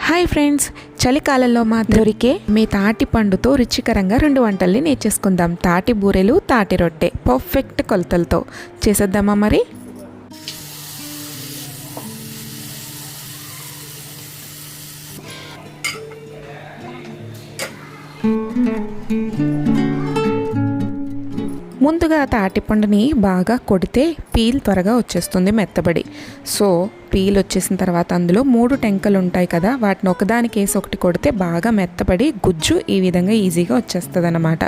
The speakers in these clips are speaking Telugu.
హాయ్ ఫ్రెండ్స్ చలికాలంలో మా దొరికే మీ తాటి పండుతో రుచికరంగా రెండు వంటల్ని నేర్చేసుకుందాం. తాటి బూరెలు తాటి రొట్టె పర్ఫెక్ట్ కొలతలతో. చేసేద్దామా మరి? ముందుగా తాటిపండుని బాగా కొడితే పీల్ త్వరగా వచ్చేస్తుంది మెత్తబడి. సో పీల్ వచ్చేసిన తర్వాత అందులో మూడు టెంకలు ఉంటాయి కదా వాటిని ఒకదానికి వేసి ఒకటి కొడితే బాగా మెత్తబడి గుజ్జు ఈ విధంగా ఈజీగా వచ్చేస్తుంది అనమాట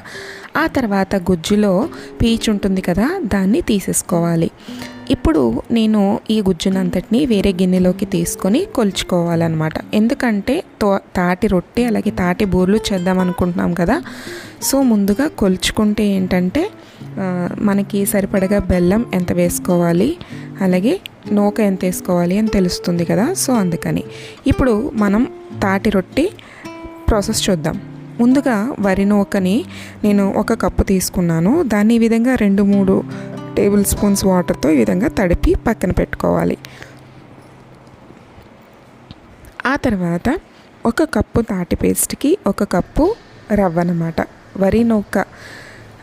ఆ తర్వాత గుజ్జులో పీచు ఉంటుంది కదా దాన్ని తీసేసుకోవాలి. ఇప్పుడు నేను ఈ గుజ్జునంతటిని వేరే గిన్నెలోకి తీసుకొని కొలుచుకోవాలన్నమాట. ఎందుకంటే తో తాటి రొట్టె అలాగే తాటి బూర్లు చేద్దాం అనుకుంటున్నాం కదా సో ముందుగా కొలుచుకుంటే ఏంటంటే మనకి సరిపడగా బెల్లం ఎంత వేసుకోవాలి అలాగే నూక ఎంత వేసుకోవాలి అని తెలుస్తుంది కదా సో అందుకని. ఇప్పుడు మనం తాటి రొట్టి ప్రాసెస్ చూద్దాం. ముందుగా వరి నూకని నేను ఒక కప్పు తీసుకున్నాను. దాన్ని ఈ విధంగా రెండు మూడు టేబుల్ స్పూన్స్ వాటర్తో ఈ విధంగా తడిపి పక్కన పెట్టుకోవాలి. ఆ తర్వాత ఒక కప్పు తాటి పేస్ట్కి ఒక కప్పు రవ్వ అన్నమాట. వరి నూక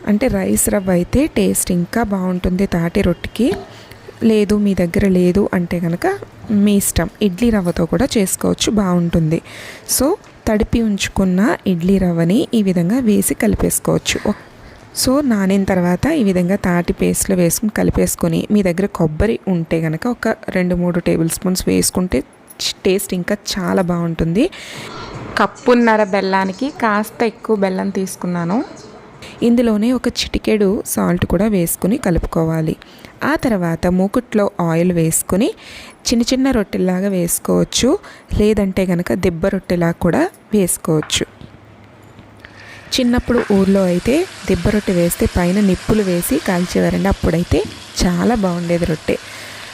అంటే రైస్ రవ్వ అయితే టేస్ట్ ఇంకా బాగుంటుంది తాటి రొట్టెకి. లేదు మీ దగ్గర లేదు అంటే కనుక మీ ఇష్టం. ఇడ్లీ రవ్వతో కూడా చేసుకోవచ్చు బాగుంటుంది. సో తడిపి ఉంచుకున్న ఇడ్లీ రవ్వని ఈ విధంగా వేసి కలిపేసుకోవచ్చు. సో నానిన తర్వాత ఈ విధంగా తాటి పేస్ట్లో వేసుకుని కలిపేసుకొని మీ దగ్గర కొబ్బరి ఉంటే కనుక ఒక రెండు మూడు టేబుల్ స్పూన్స్ వేసుకుంటే టేస్ట్ ఇంకా చాలా బాగుంటుంది. కప్పున్నర బెల్లానికి కాస్త ఎక్కువ బెల్లం తీసుకున్నాను. ఇందులోనే ఒక చిటికెడు సాల్ట్ కూడా వేసుకుని కలుపుకోవాలి. ఆ తర్వాత మూకుట్లో ఆయిల్ వేసుకుని చిన్న చిన్న రొట్టెలాగా వేసుకోవచ్చు. లేదంటే కనుక దెబ్బ రొట్టెలాగా కూడా వేసుకోవచ్చు. చిన్నప్పుడు ఊర్లో అయితే దిబ్బ రొట్టె వేస్తే పైన నిప్పులు వేసి కాల్చేవారండి అప్పుడైతే చాలా బాగుండేది రొట్టె.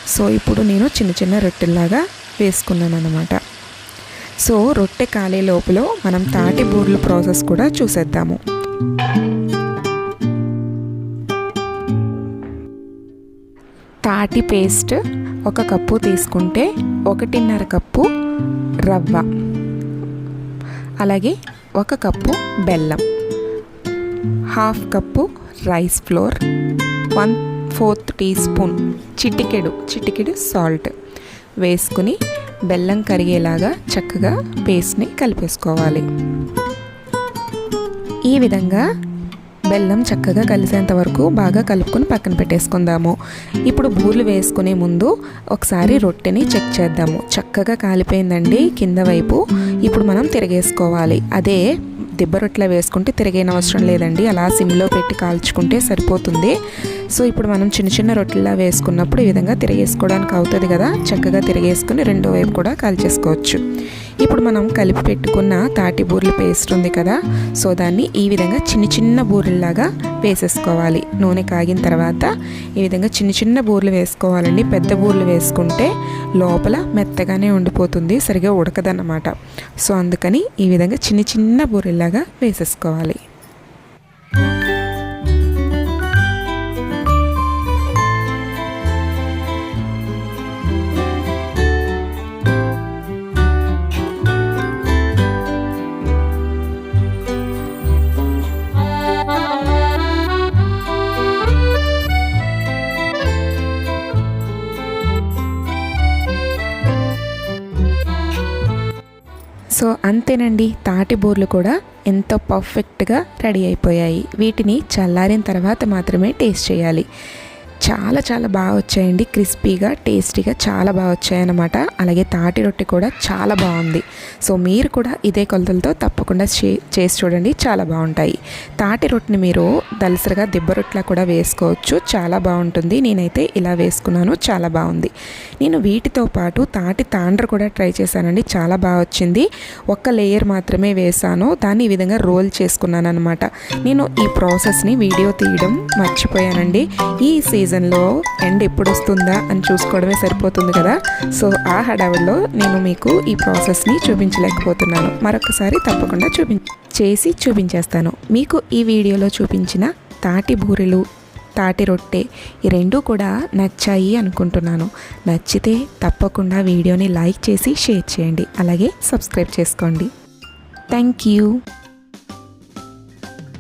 సో ఇప్పుడు నేను చిన్న చిన్న రొట్టెల్లాగా వేసుకున్నాను అనమాట సో రొట్టె కాలే లోపల మనం తాటి బూర్లు ప్రాసెస్ కూడా చూసేద్దాము. తాటి పేస్ట్ ఒక కప్పు తీసుకుంటే ఒకటిన్నర కప్పు రవ్వ. అలాగే ఒక కప్పు బెల్లం. Half cup rice flour. One fourth teaspoon చిటికెడు చిటికెడు సాల్ట్ వేసుకుని బెల్లం కరిగేలాగా చక్కగా పేస్ట్ని కలిపేసుకోవాలి. ఈ విధంగా బెల్లం చక్కగా కలిసేంత వరకు బాగా కలుపుకొని పక్కన పెట్టేసుకుందాము. ఇప్పుడు బూర్లు వేసుకునే ముందు ఒకసారి రొట్టెని చెక్ చేద్దాము. చక్కగా కాలిపోయిందండి కింద వైపు. ఇప్పుడు మనం తిరగేసుకోవాలి. అదే దిబ్బ రొట్టెలో వేసుకుంటే తిరిగేనవసరం లేదండి. అలా సిమ్లో పెట్టి కాల్చుకుంటే సరిపోతుంది. సో ఇప్పుడు మనం చిన్న చిన్న రొట్టెలా వేసుకున్నప్పుడు ఈ విధంగా తిరిగేసుకోవడానికి అవుతుంది కదా. చక్కగా తిరిగేసుకుని రెండో వైపు కూడా కాల్చేసుకోవచ్చు. ఇప్పుడు మనం కలిపి పెట్టుకున్న తాటి బూరెల పేస్ట్ ఉంది కదా సో దాన్ని ఈ విధంగా చిన్న చిన్న బూరెల్లాగా వేసేసుకోవాలి. నూనె కాగిన తర్వాత ఈ విధంగా చిన్న చిన్న బూరెలు వేసుకోవాలండి. పెద్ద బూరెలు వేసుకుంటే లోపల మెత్తగానే ఉండిపోతుంది సరిగా ఉడకదన్నమాట. సో అందుకని ఈ విధంగా చిన్న చిన్న బూరెల్లాగా వేసేసుకోవాలి. సో అంతేనండి తాటి బూర్లు కూడా ఎంతో పర్ఫెక్ట్గా రెడీ అయిపోయాయి. వీటిని చల్లారిన తర్వాత మాత్రమే టేస్ట్ చేయాలి. చాలా చాలా బాగా వచ్చాయండి. క్రిస్పీగా టేస్టీగా చాలా బాగా వచ్చాయన్నమాట. అలాగే తాటి రొట్టె కూడా చాలా బాగుంది. సో మీరు కూడా ఇదే కొలతలతో తప్పకుండా చే- చేసి చూడండి. చాలా బాగుంటాయి. తాటి రొట్టెని మీరు దలసరిగా దిబ్బ రొట్టెలా కూడా వేసుకోవచ్చు. చాలా బాగుంటుంది. నేనైతే ఇలా వేసుకున్నాను. చాలా బాగుంది. నేను వీటితో పాటు తాటి తాండ్ర కూడా ట్రై చేశానండి. చాలా బాగా వచ్చింది. ఒక్క లేయర్ మాత్రమే వేసాను దాన్ని ఈ విధంగా రోల్ చేసుకున్నాను అనమాట నేను ఈ ప్రాసెస్ని వీడియో తీయడం మర్చిపోయానండి. ఈ సీజన్ సీజన్లో ఎండ్ ఎప్పుడు వస్తుందా అని చూసుకోవడమే సరిపోతుంది కదా? సో ఆ హడావిడిలో నేను మీకు ఈ ప్రాసెస్ని చూపించలేకపోతున్నాను. మరొకసారి తప్పకుండా చూపి చేసి చూపించేస్తాను. మీకు ఈ వీడియోలో చూపించిన తాటి బూరెలు తాటి రొట్టె ఈ రెండు కూడా నచ్చాయి అనుకుంటున్నాను. నచ్చితే తప్పకుండా వీడియోని లైక్ చేసి షేర్ చేయండి. అలాగే సబ్స్క్రైబ్ చేసుకోండి. Thank you.